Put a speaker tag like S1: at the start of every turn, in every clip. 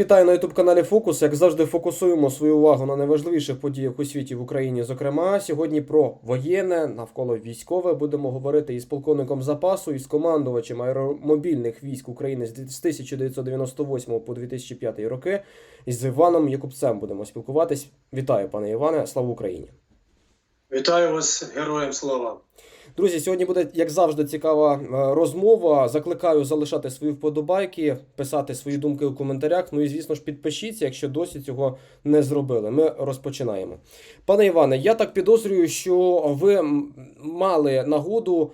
S1: вітаю на youtube каналі Фокус. Як завжди, фокусуємо свою увагу на найважливіших подіях у світі в Україні. Зокрема, сьогодні про воєнне навколо військове будемо говорити із полковником запасу, із командувачем аеромобільних військ України з 1998 по 2005 роки. Із Іваном Якубцем будемо спілкуватись. Вітаю, пане Іване! Слава Україні!
S2: Вітаю вас, героям слава!
S1: Друзі, сьогодні буде, як завжди, цікава е, розмова. Закликаю залишати свої вподобайки, писати свої думки у коментарях. Ну і звісно ж, підпишіться, якщо досі цього не зробили. Ми розпочинаємо. Пане Іване, я так підозрюю, що ви мали нагоду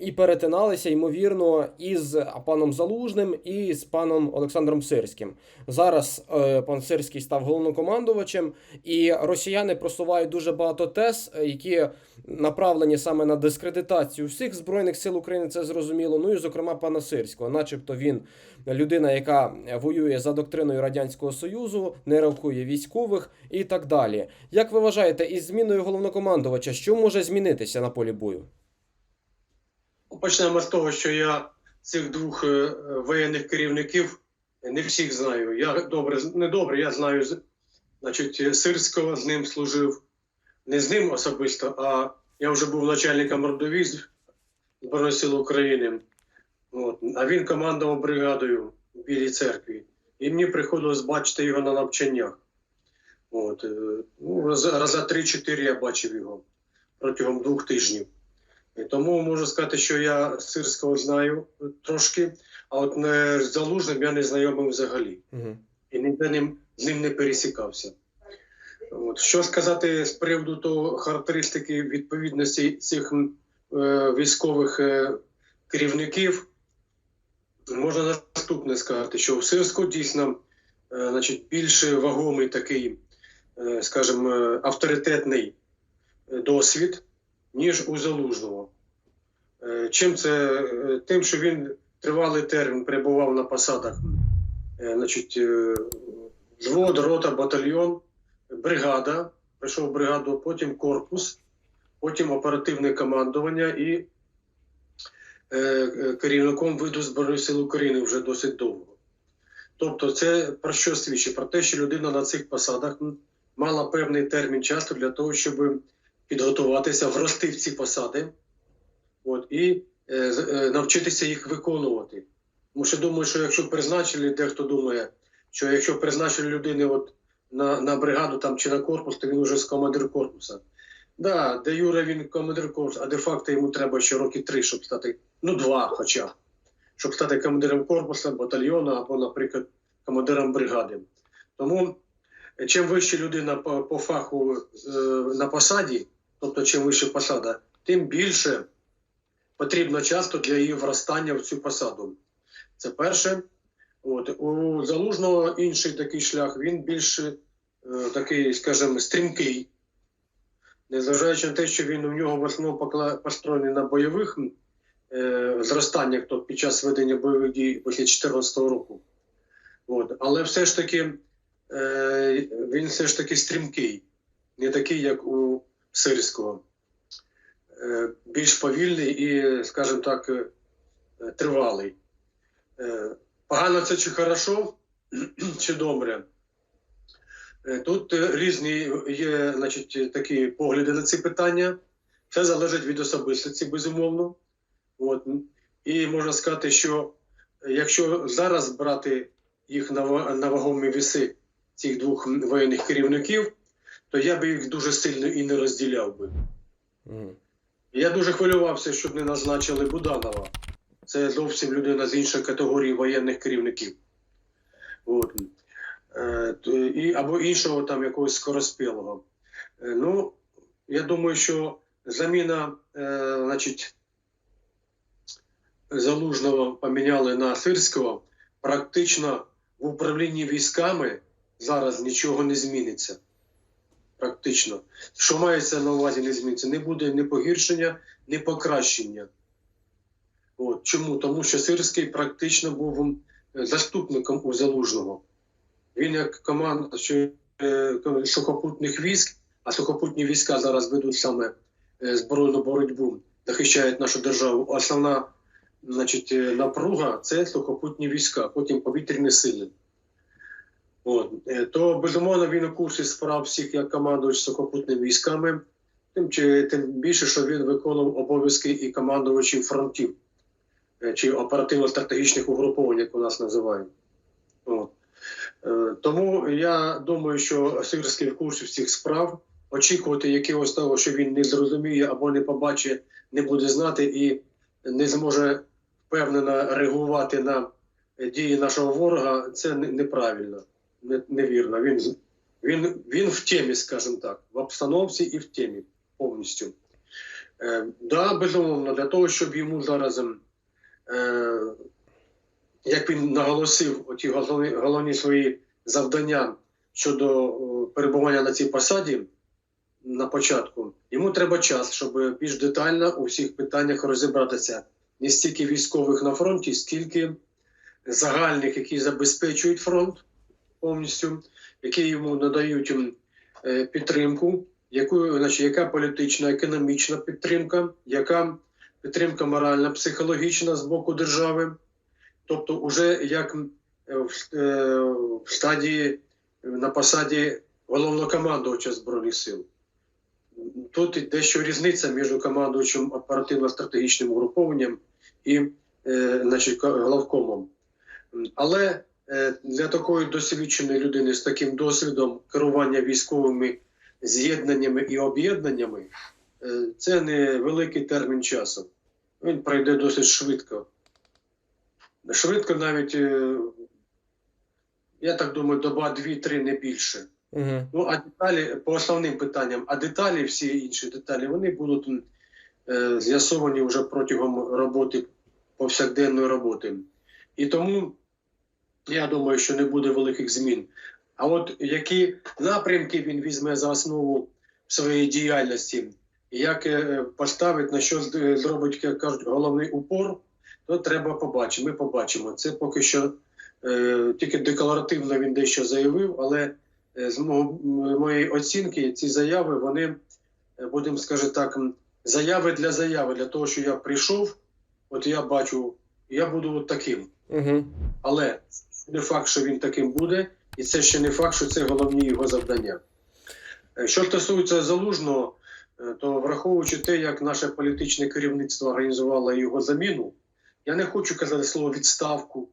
S1: і перетиналися, ймовірно, із паном Залужним і з паном Олександром Сирським. Зараз е, пан Сирський став головнокомандувачем, і росіяни просувають дуже багато тез, е, які направлені саме на дискредитацію всіх збройних сил України. Це зрозуміло. Ну і зокрема пана Сирського, начебто він людина, яка воює за доктриною радянського союзу, не рахує військових і так далі. Як ви вважаєте, із зміною головнокомандувача, що може змінитися на полі бою?
S2: Почнемо з того, що я цих двох е, воєнних керівників не всіх знаю. Я добре, не добре, я знаю, значить, Сирського з ним служив. Не з ним особисто, а я вже був начальником родовізь Збройних сил України. От. А він командував бригадою в Білій церкві. І мені приходилось бачити його на навчаннях. От. е, Ну, раз, раза 3-4 я бачив його протягом двох тижнів. І тому можу сказати, що я Сирського знаю трошки, а от не з Залужним я не знайомий взагалі.
S1: Угу.
S2: І ніде ним, з ним не пересікався. От. Що сказати з приводу того характеристики відповідності цих е, військових е, керівників, можна наступне сказати, що у Сирського дійсно е, значить, більш вагомий такий, е, скажімо, е, авторитетний е, досвід, ніж у Залужного. Е, Чим це? Е, Тим, що він тривалий термін перебував на посадах, е, значить, взвод, рота, батальйон, бригада, прийшов бригаду, потім корпус, потім оперативне командування і керівником виду Збройних сил України вже досить довго. Тобто, це про що свідчить? Про те, що людина на цих посадах мала певний термін часу для того, щоб підготуватися, врости в ці посади от, і е, е, навчитися їх виконувати. Тому що думаю, що якщо призначили, дехто думає, що якщо призначили людини от на, на бригаду там, чи на корпус, то він вже з командир корпуса. Да, де Юра він командир корпусу, а де-факто йому треба ще роки три, щоб стати, ну два хоча щоб стати командиром корпусу, батальйону або, наприклад, командиром бригади. Тому е, чим вище людина по, по фаху е, на посаді, тобто чим вище посада, тим більше потрібно часто для її вростання в цю посаду. Це перше. От. У залужного інший такий шлях, він більш е, такий, скажімо, стрімкий. Незважаючи на те, що він у нього в основному построєний на бойових е, зростаннях, то під час ведення бойових дій після 2014 року. От. Але все ж таки е, він все ж таки стрімкий, не такий, як у Сирського. Е, більш повільний і, скажімо так, е, тривалий. Е, Погано це чи хорошо, чи добре. Тут різні є значить, такі погляди на ці питання. Це залежить від особистості, безумовно. От. І можна сказати, що якщо зараз брати їх на вагомі віси цих двох воєнних керівників, то я би їх дуже сильно і не розділяв би.
S1: Угу.
S2: Я дуже хвилювався, щоб не назначили Буданова. Це зовсім людина з іншої категорії воєнних керівників. От. Е, і, або іншого там якогось скороспілого. Е, ну, я думаю, що заміна, е, значить, залужного поміняли на Сирського, практично в управлінні військами зараз нічого не зміниться. Практично. Що мається на увазі не зміниться? Не буде ні погіршення, ні покращення. От. Чому? Тому що Сирський практично був заступником у Залужного. Він як команда е, сухопутних військ, а сухопутні війська зараз ведуть саме е, збройну боротьбу, захищають нашу державу. Основна значить, е, напруга це сухопутні війська, потім повітряні сили. Е, то безумовно він у курсі справ всіх як командувач сухопутними військами, тим, чи, тим більше, що він виконував обов'язки і командувачів фронтів е, чи оперативно-стратегічних угруповань, як у нас називають. От. Е, Тому я думаю, що Сирський в курсі всіх справ очікувати якогось того, що він не зрозуміє або не побачить, не буде знати і не зможе впевнено реагувати на дії нашого ворога, це неправильно, не- невірно. Він, він, він в темі, скажімо так, в обстановці і в темі повністю. Е, да, безумовно, для того, щоб йому зараз, ем, е, як він наголосив, оті головні, головні свої завдання щодо перебування на цій посаді на початку, йому треба час, щоб більш детально у всіх питаннях розібратися не стільки військових на фронті, скільки загальних, які забезпечують фронт повністю, які йому надають е, підтримку, яку, значить, яка політична, економічна підтримка, яка підтримка моральна, психологічна з боку держави. Тобто, уже як е, в, е, в стадії на посаді головнокомандувача Збройних сил. Тут дещо різниця між командувачем оперативно-стратегічним угрупованням і значить, главкомом. Але для такої досвідченої людини з таким досвідом керування військовими з'єднаннями і об'єднаннями е, це не великий термін часу. Він пройде досить швидко. Швидко навіть, е, я так думаю, доба 2-3 не більше.
S1: Угу.
S2: Ну, а деталі по основним питанням, а деталі, всі інші деталі, вони будуть е, з'ясовані вже протягом роботи, повсякденної роботи. І тому я думаю, що не буде великих змін. А от які напрямки він візьме за основу своєї діяльності, як е, поставить, на що е, зробить, як кажуть, головний упор, то треба побачити. Ми побачимо. Це поки що е, тільки декларативно він дещо заявив, але Е, з моєї оцінки ці заяви, вони, будемо скажімо так, заяви для заяви, для того, що я прийшов, от я бачу, я буду от таким.
S1: Угу.
S2: Але не факт, що він таким буде, і це ще не факт, що це головні його завдання. Е, Що стосується залужного, е, то враховуючи те, як наше політичне керівництво організувало його заміну, я не хочу казати слово відставку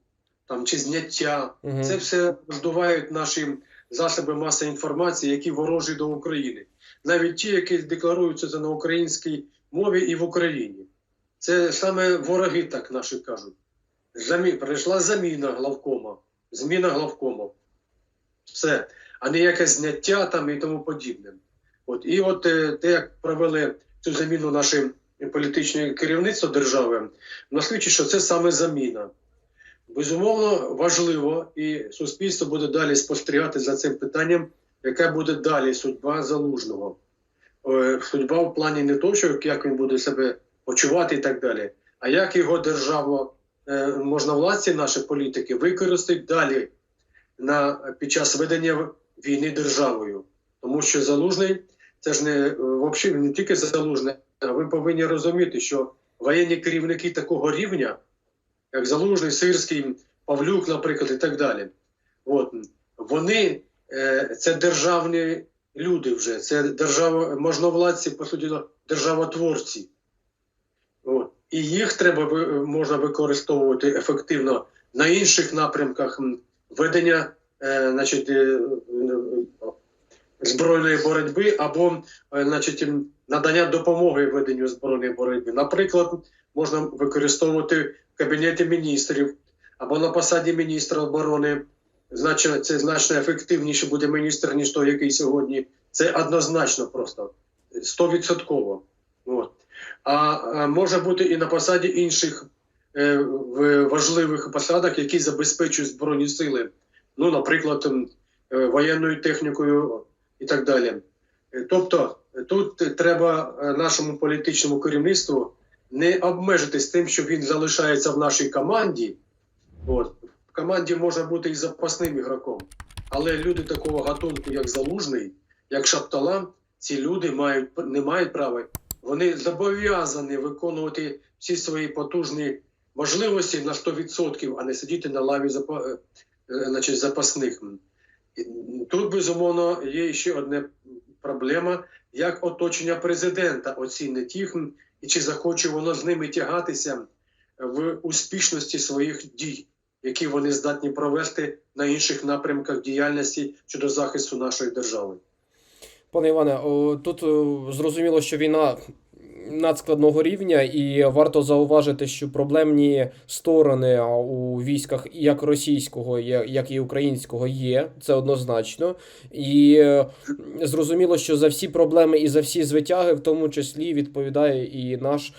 S2: там, чи зняття.
S1: Угу.
S2: Це все здувають наші засоби масової інформації, які ворожі до України. Навіть ті, які декларуються це на українській мові і в Україні. Це саме вороги, так наші кажуть. Замі... Прийшла заміна главкома, зміна главкома. Все, а не якесь зняття там і тому подібне. От, і от е, те, як провели цю заміну наше політичне керівництво держави, насвідчить, що це саме заміна. Безумовно, важливо, і суспільство буде далі спостерігати за цим питанням, яка буде далі судьба залужного. Е, Судьба в плані не того, як він буде себе почувати і так далі, а як його держава, можновладці, наші політики, використають далі на, під час ведення війни державою. Тому що залужний це ж не, е, взагалі не тільки залужний, а ви повинні розуміти, що воєнні керівники такого рівня як Залужний, Сирський, Павлюк, наприклад, і так далі. От. Вони е, це державні люди вже, це держава, можновладці, по суті, державотворці. От. І їх треба можна використовувати ефективно на інших напрямках ведення е, значить, е, е, збройної боротьби або е, значить, надання допомоги веденню збройної боротьби. Наприклад, можна використовувати в Кабінеті міністрів або на посаді міністра оборони. Значить, це значно ефективніше буде міністр, ніж той, який сьогодні. Це однозначно просто стовідсотково. От. А, а може бути і на посаді інших е, важливих посадах, які забезпечують збройні сили. Ну, наприклад, е, воєнною технікою і так далі. Е, Тобто, е, тут треба е, нашому політичному керівництву не обмежитись тим, що він залишається в нашій команді. От. В команді може бути і запасним ігроком. Але люди такого гатунку, як Залужний, як Шаптала, ці люди мають, не мають права. Вони зобов'язані виконувати всі свої потужні можливості на 100%, а не сидіти на лаві е, значить, запасних. Тут, безумовно, є ще одна проблема, як оточення президента оцінить їх, і чи захоче воно з ними тягатися в успішності своїх дій, які вони здатні провести на інших напрямках діяльності щодо захисту нашої держави.
S1: Пане Іване, тут зрозуміло, що війна надскладного рівня, і варто зауважити, що проблемні сторони у військах як російського, як і українського є, це однозначно. І е, зрозуміло, що за всі проблеми і за всі звитяги, в тому числі, відповідає і наш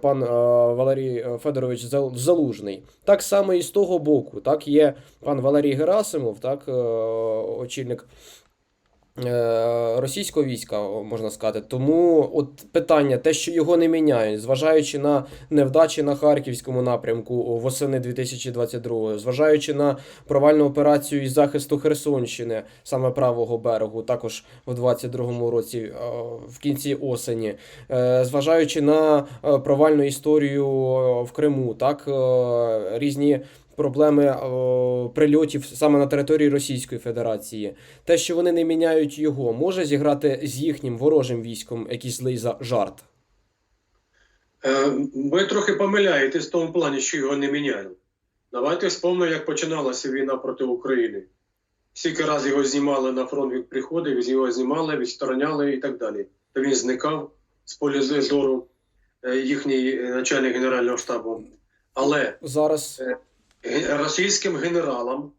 S1: пан е, Валерій е, Федорович Залужний. Так само і з того боку, так є пан Валерій Герасимов, так, е, очільник е, російського війська, можна сказати. Тому от питання, те, що його не міняють, зважаючи на невдачі на харківському напрямку восени 2022, зважаючи на провальну операцію із захисту Херсонщини, саме правого берегу, також в 22-му році, е, в кінці осені, е, зважаючи на е, провальну історію е, в Криму, так е, різні. Проблеми е, прильотів саме на території Російської Федерації, те, що вони не міняють його, може зіграти з їхнім ворожим військом якийсь злий за- жарт.
S2: Е, Ви трохи помиляєтесь в тому плані, що його не міняють. Давайте вспомнимо, як починалася війна проти України. Скільки раз його знімали на фронт від приходів, його знімали, відстороняли і так далі. То він зникав з поля зору е, їхній е, начальник Генерального штабу. Але
S1: Зараз
S2: російським генералам,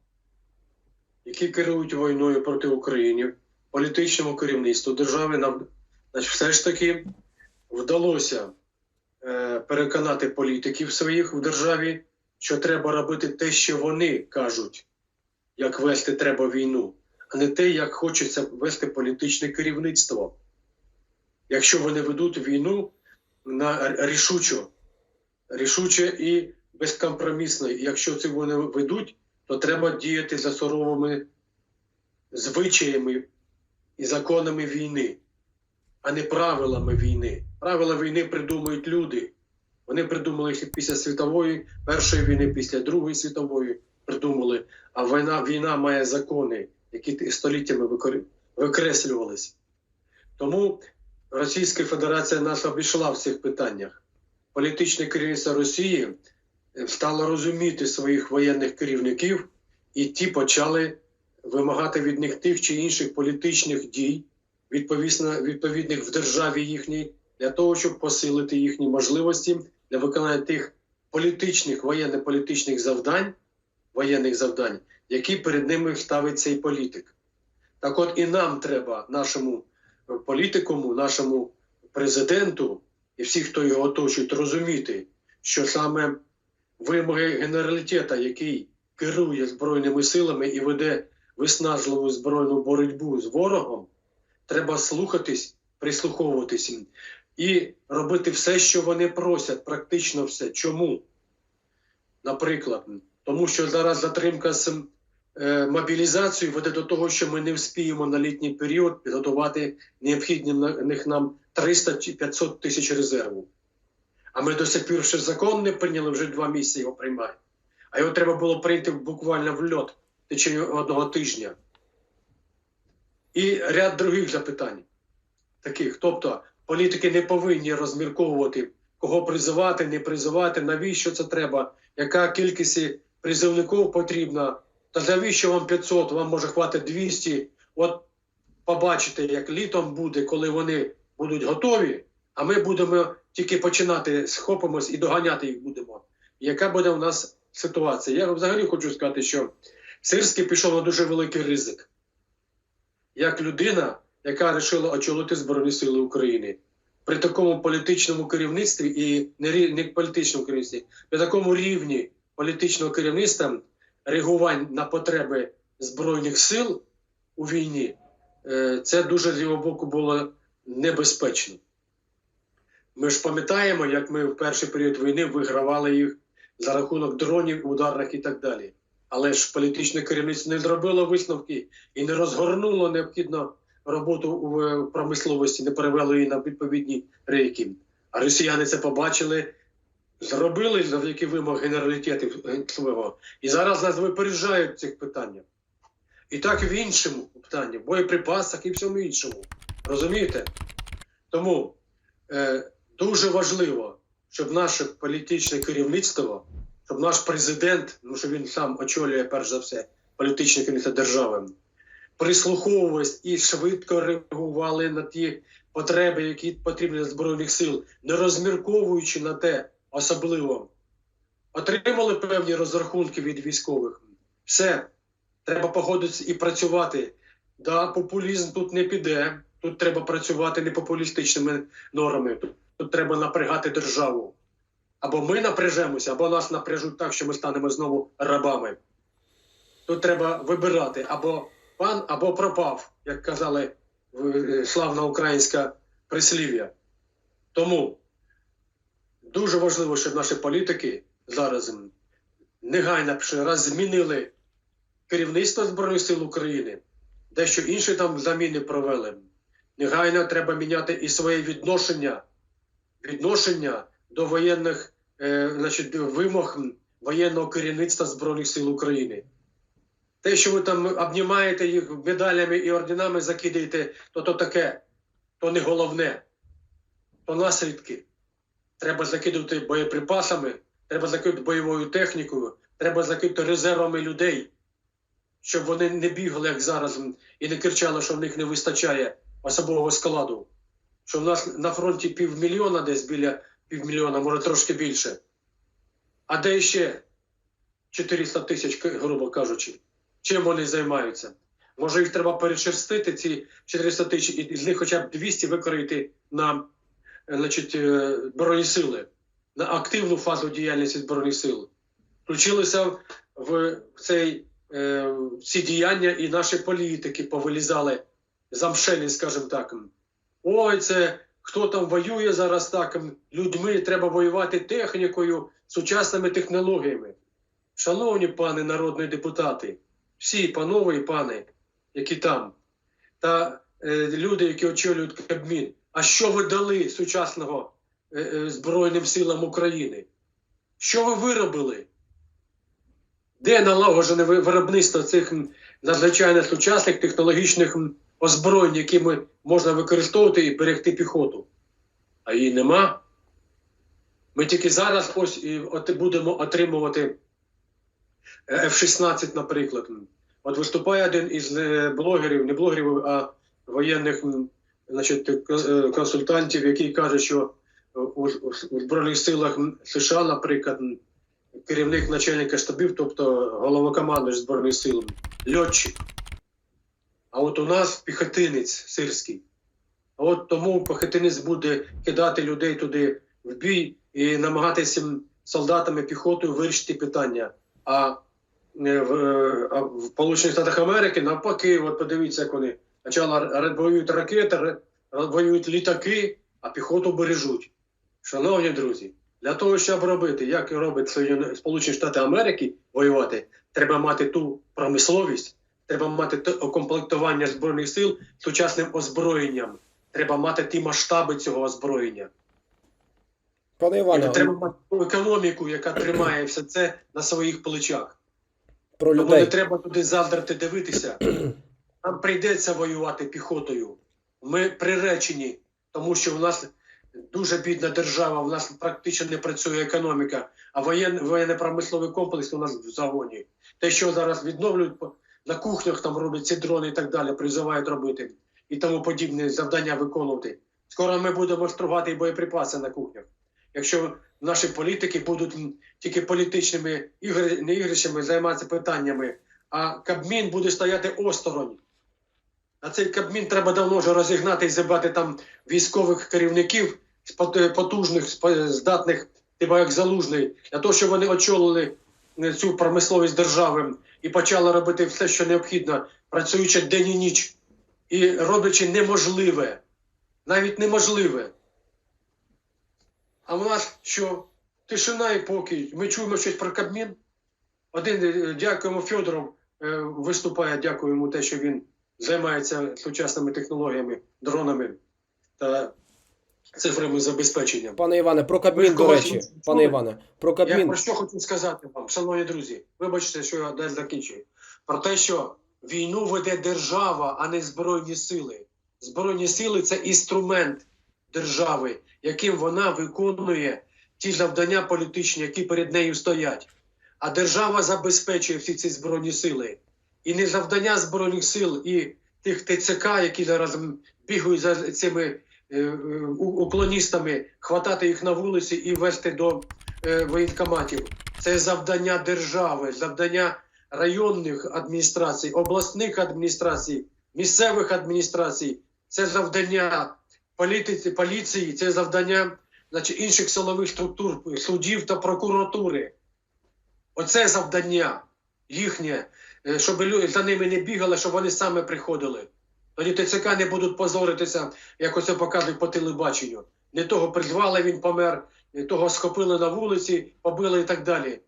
S2: які керують війною проти України, політичному керівництву держави, нам значить, все ж таки вдалося е, переконати політиків своїх в державі, що треба робити те, що вони кажуть, як вести треба війну, а не те, як хочеться вести політичне керівництво. Якщо вони ведуть війну на рішучо, рішуче і безкомпромісно. Якщо це вони ведуть, то треба діяти за суровими звичаями і законами війни, а не правилами війни. Правила війни придумують люди. Вони придумали їх після світової, першої війни, після Другої світової придумали. А війна, війна має закони, які століттями викреслювалися. Тому Російська Федерація нас обійшла в цих питаннях. Політичне керівництво Росії стало розуміти своїх воєнних керівників, і ті почали вимагати від них тих чи інших політичних дій, відповісно, відповідних в державі їхній, для того, щоб посилити їхні можливості для виконання тих політичних, воєнно-політичних завдань, воєнних завдань, які перед ними ставить цей політик. Так от і нам треба, нашому політикуму, нашому президенту і всі, хто його оточують, розуміти, що саме вимоги генералітета, який керує Збройними силами і веде виснажливу збройну боротьбу з ворогом, треба слухатись, прислуховуватись і робити все, що вони просять, практично все. Чому? Наприклад, тому що зараз затримка з е, мобілізацією веде до того, що ми не вспіємо на літній період підготувати необхідні на них нам 300 чи 500 тисяч резерву. А ми до сих пір ще закон не прийняли, вже два місяці його приймаємо. А його треба було прийняти буквально в льот в течение одного тижня. І ряд других запитань. Таких. Тобто, політики не повинні розмірковувати, кого призивати, не призивати, навіщо це треба, яка кількість призивників потрібна. Та навіщо вам 500, вам може хватити 200. От побачите, як літом буде, коли вони будуть готові, а ми будемо тільки починати схопимось і доганяти їх будемо. Яка буде у нас ситуація? Я взагалі хочу сказати, що Сирський пішов на дуже великий ризик. Як людина, яка вирішила очолити Збройні Сили України при такому політичному керівництві і не, не політичному керівництві, при такому рівні політичного керівництва реагувань на потреби Збройних сил у війні, е, це дуже з його боку було небезпечно. Ми ж пам'ятаємо, як ми в перший період війни вигравали їх за рахунок дронів, ударних і так далі. Але ж політичне керівництво не зробило висновки і не розгорнуло необхідну роботу е, промисловості, не перевело її на відповідні рейки. А росіяни це побачили, зробили завдяки вимог генералітетів е, свого. І зараз нас випереджають цих питаннях. І так в іншому питанні, в боєприпасах і всьому іншому. Розумієте? Тому е, дуже важливо, щоб наше політичне керівництво, щоб наш президент, ну що він сам очолює перш за все політичне керівництво держави, прислуховувались і швидко реагували на ті потреби, які потрібні для збройних сил, не розмірковуючи на те особливо. Отримали певні розрахунки від військових. Все, треба погодитися і працювати. Да, популізм тут не піде. Тут треба працювати не популістичними нормами. Тут, треба напрягати державу. Або ми напряжемося, або нас напряжуть так, що ми станемо знову рабами. Тут треба вибирати або пан, або пропав, як казали е, славна українська прислів'я. Тому дуже важливо, щоб наші політики зараз негайно раз змінили керівництво Збройних сил України, дещо інші там заміни провели. Негайно треба міняти і своє відношення, відношення до воєнних е, значить, вимог воєнного керівництва Збройних сил України. Те, що ви там обнімаєте їх медалями і орденами закидаєте, то то таке, то не головне, то наслідки. Треба закидувати боєприпасами, треба закидувати бойовою технікою, треба закидувати резервами людей, щоб вони не бігали, як зараз, і не кричали, що в них не вистачає особового складу. Що в нас на фронті півмільйона десь біля півмільйона, може трошки більше. А де ще 400 тисяч, грубо кажучи, чим вони займаються? Може, їх треба перечерстити, ці 400 тисяч, і з них хоча б 200 використати на значить, е, Збройні сили, на активну фазу діяльності Збройних сил. Включилися в цей, е, в ці діяння і наші політики повилізали замшелі, скажімо так. Ой, це хто там воює зараз так людьми, треба воювати технікою, сучасними технологіями. Шановні пани народні депутати, всі панове і пани, які там, та е, люди, які очолюють Кабмін, а що ви дали сучасного е, е, Збройним силам України? Що ви виробили? Де налагоджене виробництво цих надзвичайно сучасних технологічних озброєнь, якими можна використовувати і берегти піхоту? А її нема. Ми тільки зараз ось і будемо отримувати е, F-16, наприклад. От виступає один із е, блогерів, не блогерів, а воєнних значить, е, консультантів, який каже, що у Збройних силах США, наприклад, керівник начальника штабів, тобто головнокомандуючий Збройних сил, льотчик. А от у нас піхотинець сирський. А от тому піхотинець буде кидати людей туди в бій і намагатися солдатами піхотою вирішити питання. А е, в, е, а в Сполучених Штатах Америки навпаки, от подивіться, як вони р- воюють ракети, воюють літаки, а піхоту бережуть. Шановні друзі, для того, щоб робити, як робить Сполучені Штати Америки воювати, треба мати ту промисловість, треба мати те укомплектування збройних сил сучасним озброєнням. Треба мати ті масштаби цього озброєння.
S1: Пане Іване,
S2: Треба мати економіку, яка тримає все це на своїх плечах.
S1: про
S2: Тому не треба туди завдрати дивитися. Нам прийдеться воювати піхотою. Ми приречені, тому що в нас дуже бідна держава, в нас практично не працює економіка, а воєн, воєнно-промисловий комплекс у нас в загоні. Те, що зараз відновлюють на кухнях, там роблять ці дрони і так далі, призивають робити і тому подібне завдання виконувати. Скоро ми будемо стругати і боєприпаси на кухнях. Якщо наші політики будуть тільки політичними ігри, не ігрищами займатися питаннями, а Кабмін буде стояти осторонь. А цей Кабмін треба давно вже розігнати і забрати там військових керівників потужних, здатних, типу як залужний, для того, щоб вони очолили цю промисловість держави і почали робити все, що необхідно, працюючи день і ніч, і роблячи неможливе, навіть неможливе. А в нас що? Тишина і покій. Ми чуємо щось про Кабмін. Один е, дякуємо Федоров, е, виступає, дякуємо те, що він займається сучасними технологіями, дронами та цифрами забезпечення.
S1: Пане Іване, про Кабмін, до речі.
S2: чули?
S1: Пане Іване, про
S2: Я про що хочу сказати вам, шановні друзі, вибачте, що я десь закінчую. Про те, що Війну веде держава, а не Збройні сили. Збройні сили це інструмент держави, яким вона виконує ті завдання політичні, які перед нею стоять. А держава забезпечує всі ці збройні сили. І не завдання Збройних сил і тих ТЦК, які зараз бігають за цими уклоністами, хватати їх на вулиці і вести до е, воєнкоматів. Це завдання держави, завдання районних адміністрацій, обласних адміністрацій, місцевих адміністрацій. Це завдання політиці, поліції, це завдання значить, інших силових структур, судів та прокуратури. Оце завдання їхнє, е, щоб за ними не бігали, щоб вони саме приходили. Тоді ТЦК не будуть позоритися, як оце показують по телебаченню. Не того призвали, він помер, не того схопили на вулиці, побили і так далі.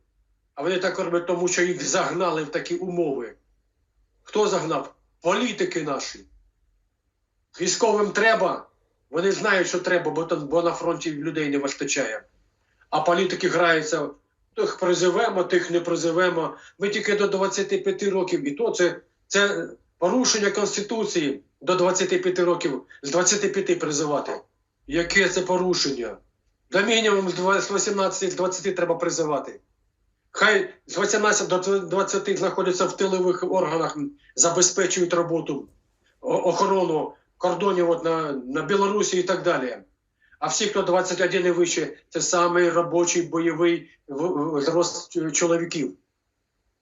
S2: А вони так роблять, тому що їх загнали в такі умови. Хто загнав? Політики наші. Військовим треба. Вони знають, що треба, бо, там, бо на фронті людей не вистачає. А політики граються, тих призивемо, тих не призивемо. Ми тільки до 25 років, і то це, це порушення Конституції до 25 років, з 25 призивати. Яке це порушення? До мінімум з 18 з 20 треба призивати. Хай з 18 до 20 знаходяться в тилових органах, забезпечують роботу, охорону кордонів от на, на Білорусі і так далі. А всі, хто 21 і вище, це самий робочий бойовий зрост е, чоловіків.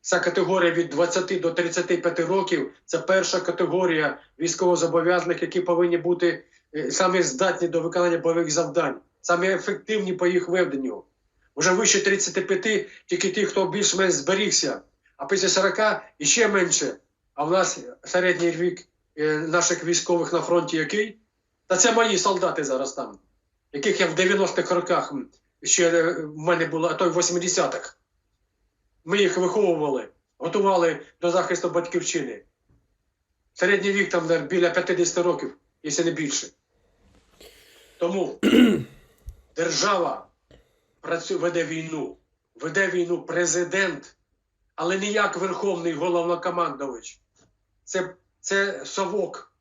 S2: Ця категорія від 20 до 35 років це перша категорія військовозобов'язаних, які повинні бути е, самі здатні до виконання бойових завдань, самі ефективні по їх веденню. Уже вище 35 тільки ті, хто більш-менш зберігся, а після 40 іще менше. А в нас середній вік е, наших військових на фронті який? Та це мої солдати зараз там, яких я в 90-х роках ще е, в мене було, а то й в 80-х. Ми їх виховували, готували до захисту батьківщини. Середній вік там біля 50 років, якщо не більше. Тому держава працює, веде війну. Веде війну президент, але не як верховний головнокомандувач. Це, це совок.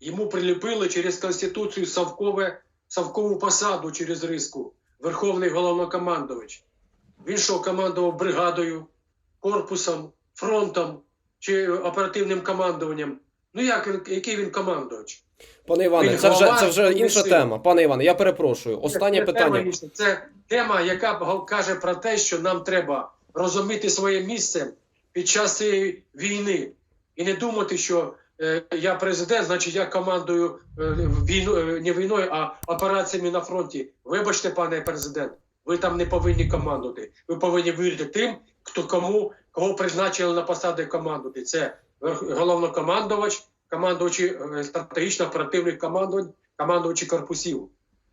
S2: Йому приліпили через Конституцію совкове, совкову посаду через риску. Верховний головнокомандувач. Він що командував бригадою, корпусом, фронтом чи оперативним командуванням. Ну як він, який він командувач?
S1: Пане Іване,
S2: Він
S1: це вже, це вже інша
S2: сила.
S1: тема. Пане Іване, я перепрошую. Останнє
S2: Це
S1: питання.
S2: Тема, це тема, яка каже про те, що нам треба розуміти своє місце під час цієї війни і не думати, що е, я президент, значить я командую е, війну, е, не війною, а операціями на фронті. Вибачте, пане президент, ви там не повинні командувати. Ви повинні вірити тим, хто кому кого призначили на посади командувати. Це головнокомандувач, командувачі е, стратегічно-оперативних командувань, командувачі корпусів.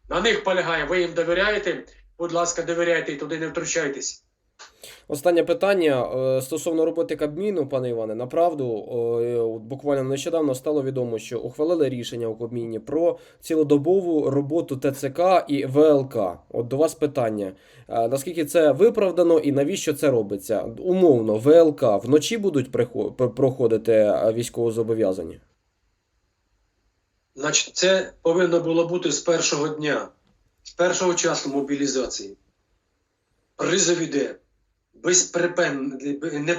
S2: На них полягає. Ви їм довіряєте? Будь ласка, довіряйте і туди не втручайтесь.
S1: Останнє питання е, стосовно роботи Кабміну, пане Іване. Направду, е, буквально нещодавно стало відомо, що ухвалили рішення у Кабміні про цілодобову роботу ТЦК і ВЛК. От до вас питання: Е, наскільки це виправдано і навіщо це робиться? Умовно, ВЛК вночі будуть проходити військовозобов'язані?
S2: Значить, це повинно було бути з першого дня, з першого часу мобілізації. Призов іде без, припин, не,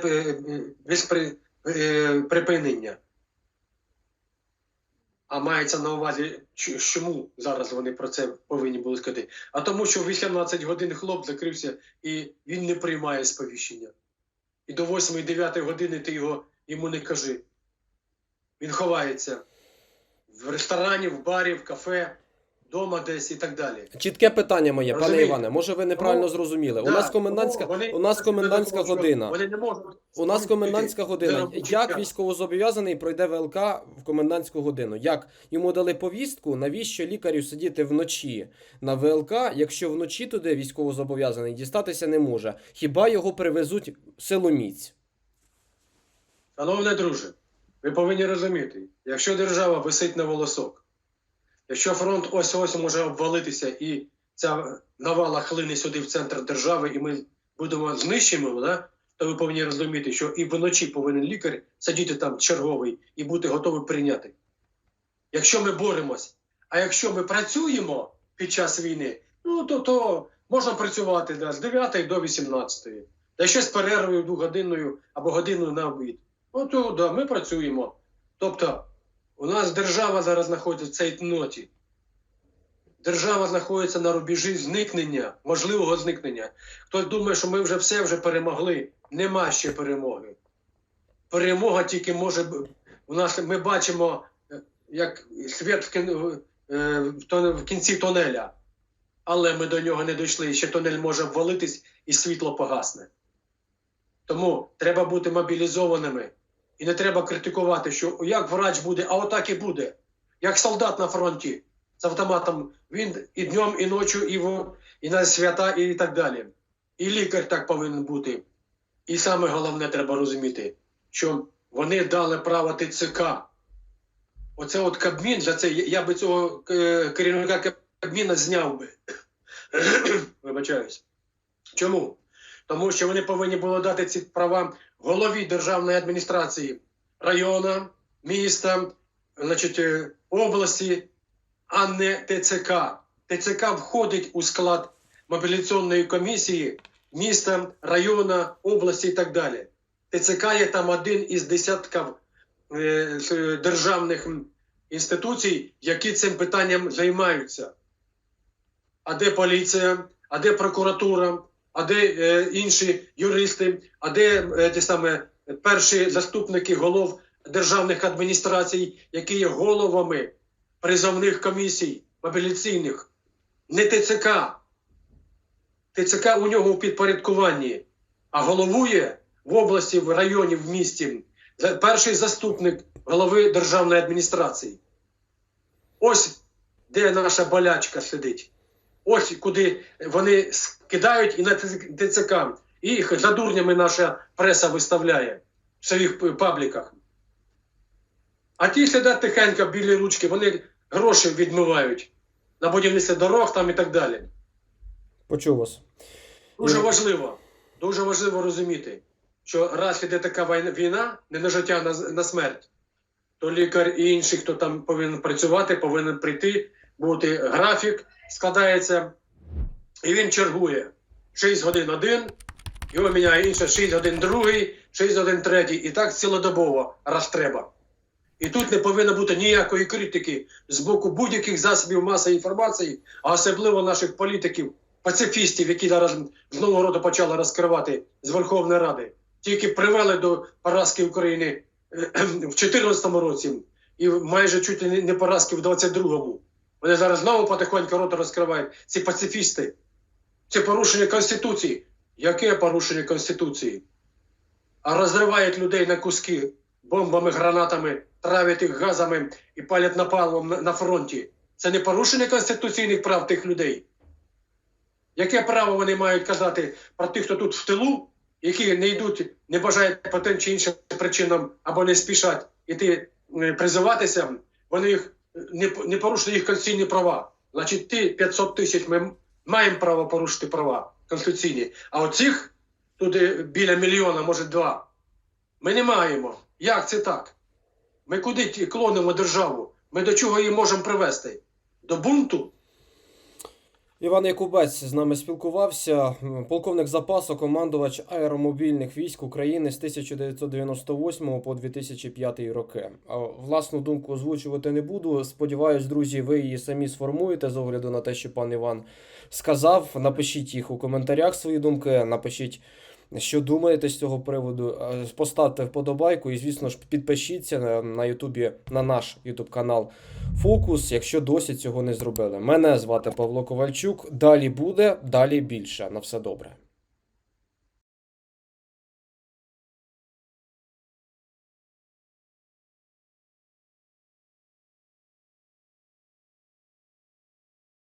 S2: без при, е, припинення. А мається на увазі, чому зараз вони про це повинні були сказати? А тому, що в 18 годин хлоп закрився і він не приймає сповіщення. І до 8-9 години ти його йому не кажи. Він ховається в ресторані, в барі, в кафе, вдома десь і так далі.
S1: Чітке питання моє, пане Іване. Може, ви неправильно
S2: Ну,
S1: зрозуміли. У нас комендантська,
S2: вони-
S1: у нас комендантська
S2: що
S1: година.
S2: Вони не можуть
S1: У нас комендантська година. Як військовозобов'язаний пройде ВЛК в комендантську годину? Як йому дали повістку? Навіщо лікарю сидіти вночі на ВЛК, якщо вночі туди військовозобов'язаний дістатися не може? Хіба його привезуть силоміць?
S2: Шановне друже, ви повинні розуміти, якщо держава висить на волосок, якщо фронт ось-ось може обвалитися і ця навала хлине сюди в центр держави, і ми будемо знищимо, да? то ви повинні розуміти, що і вночі повинен лікар сидіти там черговий і бути готовий прийняти. Якщо ми боремось, а якщо ми працюємо під час війни, ну то, то можна працювати да, з 9 до 18, та ще з перервою двогодинною або годиною на обід. Ну то да, ми працюємо. Тобто, у нас держава зараз знаходиться в цій ноті. Держава знаходиться на рубежі зникнення, можливого зникнення. Хтось думає, що ми вже все вже перемогли. Нема ще перемоги. Перемога тільки може у нас. Ми бачимо, е, як світ в, кін- е, в кінці тунеля, але ми до нього не дійшли. Ще тунель може обвалитись і світло погасне. Тому треба бути мобілізованими. І не треба критикувати, що як врач буде, а отак і буде. Як солдат на фронті з автоматом. Він і днем, і ночі, і, в, і на свята, і так далі. І лікар так повинен бути. І саме головне треба розуміти, що вони дали право ТЦК. Оце от Кабмін, за це я- би цього е, керівника Кабміна зняв би. Вибачаюсь. Чому? Тому що вони повинні були дати ці права голові державної адміністрації району, міста, значить, е, області, а не ТЦК. ТЦК входить у склад мобілізаційної комісії міста, району, області і так далі. ТЦК є там один із десятків е, державних інституцій, які цим питанням займаються. А де поліція, а де прокуратура, а де е, інші юристи, а де е, ті саме перші заступники голов державних адміністрацій, які є головами призовних комісій мобілізаційних, не ТЦК. ТЦК у нього у підпорядкуванні, а головує в області, в районі, в місті перший заступник голови державної адміністрації. Ось де наша болячка сидить. Ось куди вони скидають і на ТЦК. І їх за дурнями наша преса виставляє в своїх пабліках. А ті сидять тихенько білі ручки, вони гроші відмивають на будівництво дорог там і так далі.
S1: Почув вас.
S2: Дуже важливо, дуже важливо розуміти, що раз іде така війна, не на життя, а на, на смерть, то лікар і інший, хто там повинен працювати, повинен прийти, бути графік, складається, і він чергує. 6 годин один, його міняє інше 6 годин другий, 6 годин третій. І так цілодобово, раз треба. І тут не повинно бути ніякої критики з боку будь-яких засобів масової інформації, а особливо наших політиків, пацифістів, які зараз знову роду почали розкривати з Верховної Ради. Тільки привели до поразки України е, в 2014 році і майже чуть не поразки в 22-му. Вони зараз знову потихоньку рота розкривають. Ці пацифісти. Це порушення Конституції. Яке порушення Конституції? А розривають людей на куски бомбами, гранатами, травлять їх газами і палять напалмом на- фронті. Це не порушення конституційних прав тих людей. Яке право вони мають казати про тих, хто тут в тилу, які не йдуть, не бажають по тим чи іншим причинам або не спішать іти призиватися, вони їх не, порушили їх конституційні права. Значить, ті 500 тисяч ми маємо право порушити права конституційні. А оцих тут е, біля мільйона, може два, ми не маємо. Як це так? Ми куди клонимо державу? Ми до чого її можемо привести? До бунту?
S1: Іван Якубець з нами спілкувався. Полковник запасу, командувач аеромобільних військ України з 1998 по 2005 роки. Власну думку озвучувати не буду. Сподіваюсь, друзі, ви її самі сформуєте з огляду на те, що пан Іван сказав. Напишіть їх у коментарях свої думки. Напишіть, що думаєте з цього приводу. Е, Поставте вподобайку і, звісно ж, підпишіться на- Ютубі на наш Ютуб канал Фокус, якщо досі цього не зробили. Мене звати Павло Ковальчук. Далі буде, далі більше. На все добре.